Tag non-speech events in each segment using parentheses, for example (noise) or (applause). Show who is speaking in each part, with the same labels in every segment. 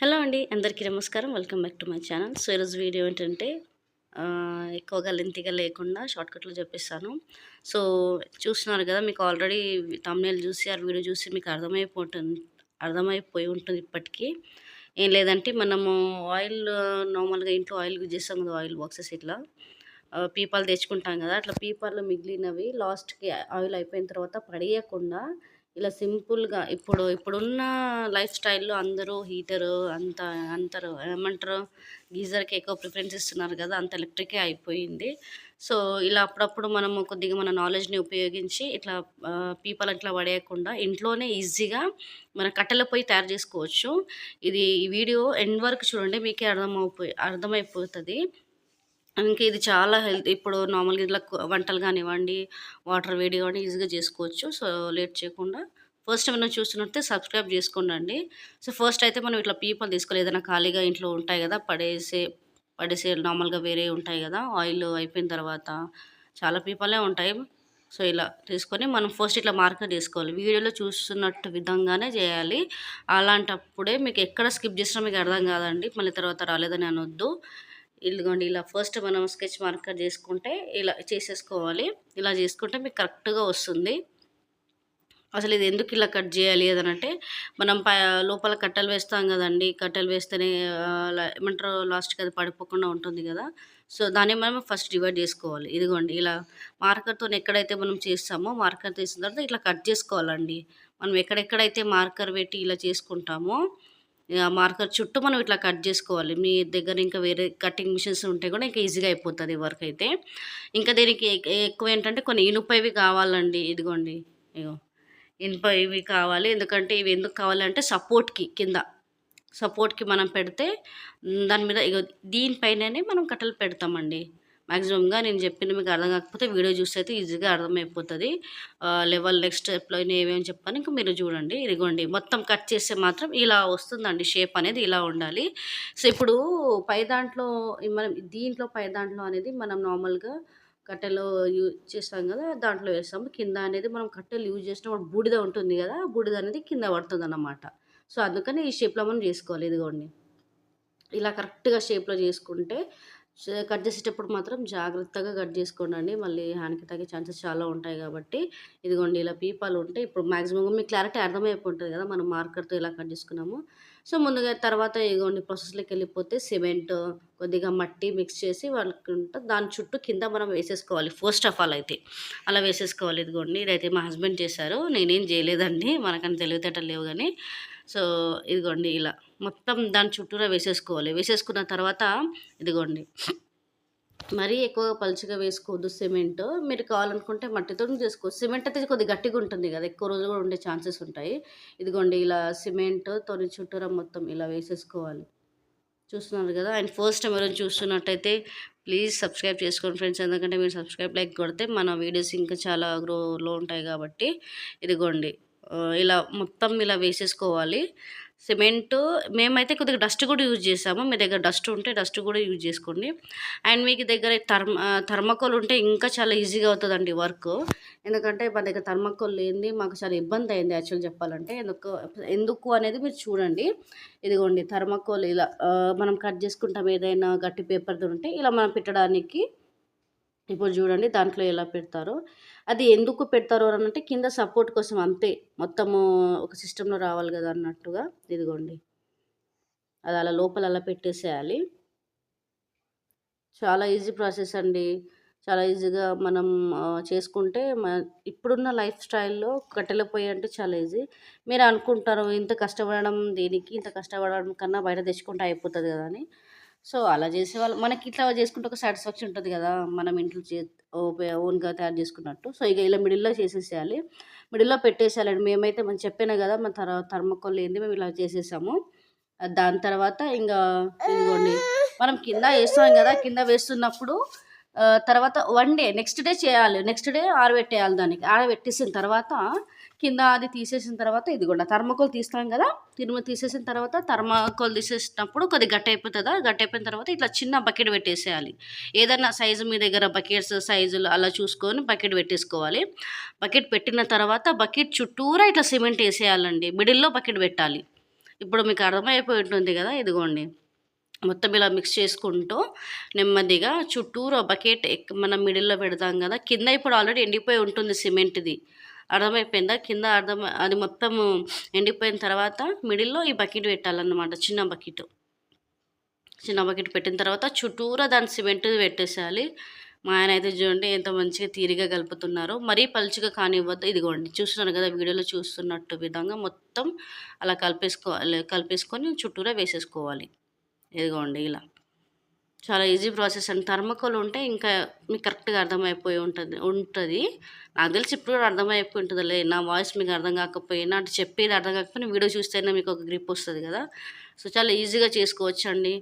Speaker 1: Hello అండి అందరికీ నమస్కారం. Welcome back to my channel. So ఈరోజు వీడియో ఏంటంటే ఎక్కువగా లెంతిగా లేకుండా షార్ట్కట్లో చెప్పిస్తాను. సో చూస్తున్నారు కదా మీకు ఆల్రెడీ తమ్నేల్ చూసి ఆ వీడియో చూసి మీకు అర్థమైపోతుంది అర్థమైపోయి ఉంటుంది ఇప్పటికీ. ఏం లేదంటే మనము ఆయిల్ నార్మల్గా ఇంట్లో ఆయిల్ యూజ్ చేస్తాం కదా ఆయిల్ బాక్సెస్ ఇట్లా. పీపాలు తెచ్చుకుంటాం కదా అట్లా పీపాలు మిగిలినవి లాస్ట్కి ఆయిల్ అయిపోయిన తర్వాత పడేయకుండా ఇలా సింపుల్గా ఇప్పుడు ఇప్పుడున్న లైఫ్ స్టైల్లో అందరూ హీటరు అంత అంతరు ఏమంటారు గీజర్కి ఎక్కువ ప్రిఫరెన్స్ ఇస్తున్నారు కదా అంత ఎలక్ట్రికే అయిపోయింది. సో ఇలా అప్పుడప్పుడు మనం కొద్దిగా మన నాలెడ్జ్ని ఉపయోగించి ఇట్లా పీపల్ అట్లా ఇట్లా పడేయకుండా ఇంట్లోనే ఈజీగా మన కట్టెల పొయ్యి తయారు చేసుకోవచ్చు. ఇది ఈ వీడియో ఎండ్ వరకు చూడండి మీకే అర్థమైపోయి అర్థమైపోతుంది. ఇంకా ఇది చాలా హెల్త్ ఇప్పుడు నార్మల్గా ఇట్లా వంటలు కానివ్వండి వాటర్ వేడి కానివ్వండి ఈజీగా చేసుకోవచ్చు. సో లేట్ చేయకుండా ఫస్ట్ ఏమైనా చూస్తున్నట్టే సబ్స్క్రైబ్ చేసుకోండి సో ఫస్ట్ అయితే మనం ఇట్లా పీపల్ తీసుకోవాలి. ఏదైనా ఖాళీగా ఇంట్లో ఉంటాయి కదా పడేసే పడేసే నార్మల్గా వేరే ఉంటాయి కదా ఆయిల్ అయిపోయిన తర్వాత చాలా పీపలే ఉంటాయి. సో ఇలా తీసుకొని మనం ఫస్ట్ ఇట్లా మార్కెట్ చేసుకోవాలి వీడియోలో చూస్తున్నట్టు విధంగానే చేయాలి. అలాంటప్పుడే మీకు ఎక్కడ స్కిప్ చేసినా మీకు అర్థం కాదండి. మళ్ళీ తర్వాత రాలేదని అనొద్దు. ఇదిగోండి ఇలా ఫస్ట్ మనం స్కెచ్ మార్కర్ చేసుకుంటే ఇలా చేసేసుకోవాలి. ఇలా చేసుకుంటే మీకు కరెక్ట్గా వస్తుంది. అసలు ఇది ఎందుకు ఇలా కట్ చేయాలి అదనంటే మనం ప లోపల కట్టెలు వేస్తాం కదండి. కట్టెలు వేస్తేనే ఏమంటారు లాస్ట్కి అది పడిపోకుండా ఉంటుంది కదా. సో దాన్ని మనం ఫస్ట్ డివైడ్ చేసుకోవాలి. ఇదిగోండి ఇలా మార్కర్తో ఎక్కడైతే మనం చేస్తామో మార్కర్ తీసిన తర్వాత ఇట్లా కట్ చేసుకోవాలండి. మనం ఎక్కడెక్కడైతే మార్కర్ పెట్టి ఇలా చేసుకుంటామో మార్కర్ చుట్టూ మనం ఇట్లా కట్ చేసుకోవాలి. మీ దగ్గర ఇంకా వేరే కటింగ్ మిషన్స్ ఉంటే కూడా ఇంకా ఈజీగా అయిపోతుంది వర్క్ అయితే. ఇంకా దీనికి ఎక్- ఎక్కువ ఏంటంటే కొన్ని ఇనుపవి కావాలండి. ఇదిగోండి. ఇగో ఇనుప ఇవి కావాలి. ఎందుకంటే ఇవి ఎందుకు కావాలంటే సపోర్ట్కి కింద. సపోర్ట్కి మనం పెడితే దాని మీద ఇగో దీనిపైననే మనం కట్టెలు పెడతామండి. మ్యాక్సిమంగా నేను చెప్పింది మీకు అర్థం కాకపోతే వీడియో చూస్తే అయితే ఈజీగా అర్థమైపోతుంది. లెవెల్ నెక్స్ట్ స్టెప్లో ఏమేమి చెప్పాను ఇంకా మీరు చూడండి. ఇదిగోండి మొత్తం కట్ చేస్తే మాత్రం ఇలా వస్తుందండి షేప్ అనేది ఇలా ఉండాలి. సో ఇప్పుడు పై దాంట్లో మనం దీంట్లో పై దాంట్లో అనేది మనం నార్మల్గా కట్టెలు యూజ్ చేస్తాం కదా దాంట్లో వేస్తాము కింద అనేది మనం కట్టెలు యూజ్ చేసినప్పుడు బూడిద ఉంటుంది కదా బూడిద అనేది కింద పడుతుంది అన్నమాట సో అందుకని ఈ షేప్లో మనం చేసుకోవాలి. ఇదిగోండి ఇలా కరెక్ట్గా షేప్లో చేసుకుంటే కట్ చేసేటప్పుడు మాత్రం జాగ్రత్తగా కట్ చేసుకోండి మళ్ళీ హ్యాండ్కి తగ్గే ఛాన్సెస్ చాలా ఉంటాయి కాబట్టి. ఇదిగోండి ఇలా పీపాలు ఉంటే ఇప్పుడు మ్యాక్సిమం మీకు క్లారిటీ అర్థమైపోతుంది కదా మనం మార్కర్తో ఇలా కట్ చేసుకున్నాము. సో ముందుగా తర్వాత ఇదిగోండి ప్రాసెస్లోకి వెళ్ళిపోతే సిమెంట్ కొద్దిగా మట్టి మిక్స్ చేసి వాళ్ళకి ఉంటే దాని చుట్టూ కింద మనం వేసేసుకోవాలి. ఫస్ట్ ఆఫ్ ఆల్ అయితే అలా వేసేసుకోవాలి. ఇదిగోండి ఇదైతే మా హస్బెండ్ చేశారు. నేనేం చేయలేదండి. మనకని తెలివితేటలు లేవు కానీ సో ఇదిగోండి ఇలా మొత్తం దాని చుట్టూరా వేసేసుకోవాలి. వేసేసుకున్న తర్వాత ఇదిగోండి. మరీ ఎక్కువగా పలుచగా వేసుకోవద్దు సిమెంట్. మీరు కావాలనుకుంటే మట్టితో చేసుకోవచ్చు. సిమెంట్ అయితే కొద్దిగా గట్టిగా ఉంటుంది కదా ఎక్కువ రోజులు కూడా ఉండే ఛాన్సెస్ ఉంటాయి. ఇదిగోండి ఇలా సిమెంట్తో చుట్టూరా మొత్తం ఇలా వేసేసుకోవాలి. చూస్తున్నారు కదా అండ్ ఫస్ట్ టైం ఎవరైనా చూస్తున్నట్టయితే ప్లీజ్ సబ్స్క్రైబ్ చేసుకోండి ఫ్రెండ్స్. ఎందుకంటే మీరు సబ్స్క్రైబ్ లైక్ కొడితే మన వీడియోస్ ఇంకా చాలా గ్రోలో ఉంటాయి కాబట్టి ఇదిగోండి. ఇలా మొత్తం ఇలా వేసేసుకోవాలి. సిమెంట్ మేమైతే కొద్దిగా డస్ట్ కూడా యూజ్ చేసాము. మీ దగ్గర డస్ట్ ఉంటే డస్ట్ కూడా యూజ్ చేసుకోండి. అండ్ మీకు దగ్గర థర్మ థర్మకోల్ ఉంటే ఇంకా చాలా ఈజీగా అవుతుందండి వర్క్. ఎందుకంటే మా దగ్గర థర్మకోల్ లేనిది మాకు చాలా ఇబ్బంది అయింది యాక్చువల్ చెప్పాలంటే. ఎందుకు ఎందుకు అనేది మీరు చూడండి. ఇదిగోండి థర్మకోల్ ఇలా మనం కట్ చేసుకుంటాం ఏదైనా గట్టి పేపర్తో ఉంటే ఇలా మనం పెట్టడానికి. ఇప్పుడు చూడండి దాంట్లో ఎలా పెడతారో. అది ఎందుకు పెడతారు అని అంటే కింద సపోర్ట్ కోసం అంతే. మొత్తము ఒక సిస్టంలో రావాలి కదా అన్నట్టుగా. ఇదిగోండి. అది అలా లోపల అలా పెట్టేసేయాలి. చాలా ఈజీ ప్రాసెస్ అండి. చాలా ఈజీగా మనం చేసుకుంటే మన ఇప్పుడున్న లైఫ్ స్టైల్లో కట్టెల పొయ్యి అంటే చాలా ఈజీ మీరు అనుకుంటారు ఇంత కష్టపడడం దేనికి ఇంత కష్టపడడం కన్నా బయట తెచ్చుకుంటే అయిపోతుంది కదా అని. సో అలా చేసే వాళ్ళు మనకి ఇట్లా చేసుకుంటే ఒక సాటిస్ఫాక్షన్ ఉంటుంది కదా మనం ఇంట్లో చే ఓన్గా తయారు చేసుకున్నట్టు. సో ఇక ఇలా మిడిల్లో చేసేసేయాలి. మిడిల్లో పెట్టేసేయాలండి. మేమైతే మనం చెప్పాను కదా మన తర థర్మకోల్ ఏంది మేము ఇలా చేసేసాము. దాని తర్వాత ఇంకా ఇంకోండి మనం కింద వేస్తాం కదా కింద వేస్తున్నప్పుడు తర్వాత వన్ డే నెక్స్ట్ డే చేయాలి. నెక్స్ట్ డే ఆరబెట్టేయాలి దానికి. ఆరబెట్టేసిన తర్వాత కింద అది తీసేసిన తర్వాత ఇదిగోండి థర్మాకోల్ తీస్తాం కదా తిరుమల తీసేసిన తర్వాత థర్మాకోల్ తీసేసినప్పుడు కొద్దిగా గట్టి అయిపోతుందా గట్టి అయిపోయిన తర్వాత ఇట్లా చిన్న బకెట్ పెట్టేసేయాలి. ఏదైనా సైజు మీ దగ్గర బకెట్స్ సైజులు అలా చూసుకొని బకెట్ పెట్టేసుకోవాలి. బకెట్ పెట్టిన తర్వాత బకెట్ చుట్టూరా ఇట్లా సిమెంట్ వేసేయాలండి. మిడిల్లో బకెట్ పెట్టాలి. ఇప్పుడు మీకు అర్థమైపోయి ఉంటుంది కదా ఇదిగోండి. మొత్తం ఇలా మిక్స్ చేసుకుంటూ నెమ్మదిగా చుట్టూరు బకెట్ మనం మిడిల్లో పెడతాం కదా కింద ఇప్పుడు ఆల్రెడీ ఎండిపోయి ఉంటుంది సిమెంట్ది. అర్థమైపోయిందా? కింద అర్థం అది మొత్తం ఎండిపోయిన తర్వాత మిడిల్లో ఈ బకెట్ పెట్టాలన్నమాట చిన్న బకెట్. చిన్న బకెట్ పెట్టిన తర్వాత చుట్టూరా దాని సిమెంట్ పెట్టేసేయాలి. మా ఆయన అయితే చూడండి ఎంత మంచిగా తీరిగా కలుపుతున్నారు. మరీ పలుచుగా కానివ్వద్దు. ఇదిగోండి చూస్తున్నారు కదా వీడియోలో చూస్తున్నట్టు విధంగా మొత్తం అలా కలిపేసుకోవాలి కలిపేసుకొని చుట్టూరా వేసేసుకోవాలి. ఇదిగోండి ఇలా. చాలా ఈజీ ప్రాసెస్ అండి థర్మకోల్ ఉంటే ఇంకా మీకు కరెక్ట్గా అర్థమైపోయి ఉంటుంది ఉంటుంది. నాకు తెలిసి ఇప్పుడు కూడా అర్థమైపోయి ఉంటుందిలే నా వాయిస్ మీకు అర్థం కాకపోయినా అంటే చెప్పేది అర్థం కాకపోయినా వీడియో చూస్తేనే మీకు ఒక గ్రిప్ వస్తుంది కదా. సో చాలా ఈజీగా చేసుకోవచ్చు అండి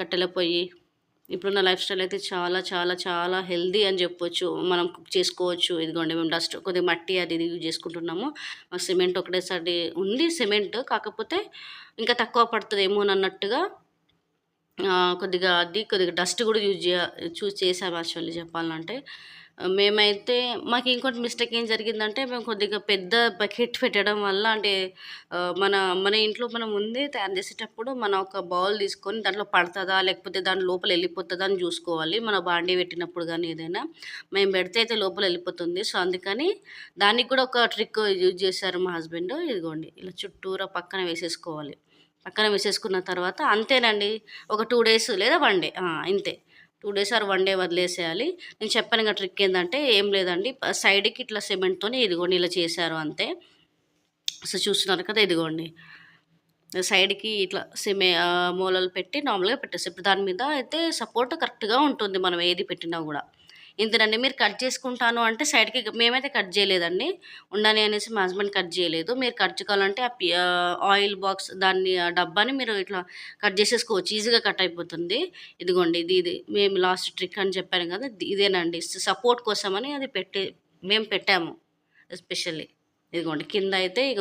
Speaker 1: కట్టెల పొయ్యి. ఇప్పుడున్న లైఫ్ స్టైల్ అయితే చాలా చాలా చాలా హెల్దీ అని చెప్పొచ్చు. మనం కుక్ చేసుకోవచ్చు. ఇదిగోండి మేము డస్ట్ కొద్దిగా మట్టి అది ఇది యూజ్ చేసుకుంటున్నాము. మాకు సిమెంట్ ఒకటేసారి ఉంది సిమెంట్ కాకపోతే ఇంకా తక్కువ పడుతుందేమో అన్నట్టుగా కొద్దిగా అది కొద్దిగా డస్ట్ కూడా యూజ్ చేయ చూస్ చేసాము యాక్చువల్లీ చెప్పాలంటే. మేమైతే మాకు ఇంకోటి మిస్టేక్ ఏం జరిగిందంటే మేము కొద్దిగా పెద్ద బకెట్ (laughs) పెట్టడం వల్ల అంటే మన మన ఇంట్లో మనం ముందే తయారు చేసేటప్పుడు మనం ఒక బౌల్ తీసుకొని దాంట్లో పడుతుందా లేకపోతే దాని లోపల వెళ్ళిపోతుందా అని చూసుకోవాలి. మన బాండీ పెట్టినప్పుడు కానీ ఏదైనా. మేము పెడితే అయితే లోపల వెళ్ళిపోతుంది. సో అందుకని దానికి కూడా ఒక ట్రిక్ యూజ్ చేశారు మా హస్బెండ్. ఇదిగోండి ఇలా చుట్టూరా పక్కన వేసేసుకోవాలి. పక్కన వేసేసుకున్న తర్వాత అంతేనండి. ఒక టూ డేస్ లేదా వన్ డే ఇంతే. Two days or one day వదిలేసేయాలి. నేను చెప్పాను ఇంకా ట్రిక్ ఏంటంటే ఏం లేదండి. సైడ్కి ఇట్లా సిమెంట్తో ఇదిగోండి ఇలా చేశారు అంతే. సో చూస్తున్నారు కదా ఇదిగోండి. సైడ్కి ఇట్లా సిమే మూలలు పెట్టి నార్మల్గా పెట్టేసి ఇప్పుడు దాని మీద అయితే సపోర్ట్ కరెక్ట్గా ఉంటుంది. మనం ఏది పెట్టినా కూడా. ఇంతనండి మీరు కట్ చేసుకుంటాను అంటే సైడ్కి మేమైతే కట్ చేయలేదండి. ఉండని అనేసి మా హస్బెండ్ కట్ చేయలేదు. మీరు కట్ కావాలంటే ఆ ఆయిల్ బాక్స్ దాన్ని డబ్బాని మీరు ఇట్లా కట్ చేసేసుకోవచ్చు. ఈజీగా కట్ అయిపోతుంది. ఇదిగోండి ఇది ఇది. మేము లాస్ట్ ట్రిక్ అని చెప్పాను కదా ఇదేనండి. సపోర్ట్ కోసమని అది పెట్టి మేము పెట్టాము. ఎస్పెషల్లీ. ఇదిగోండి కింద అయితే ఇక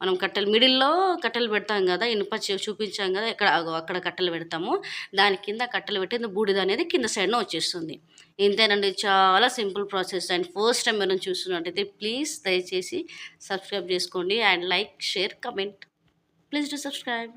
Speaker 1: మనం కట్టెలు మిడిల్లో కట్టెలు పెడతాం కదా ఇనుప చూపించాం కదా ఇక్కడ అక్కడ కట్టెలు పెడతాము. దాని కింద కట్టెలు పెట్టి బూడిద అనేది కింద సైడ్న వచ్చేస్తుంది. ఇంతేనండి చాలా simple process. And first time మనం చూస్తున్నట్టయితే ప్లీజ్ దయచేసి సబ్స్క్రైబ్ చేసుకోండి. And like share comment. Please to subscribe.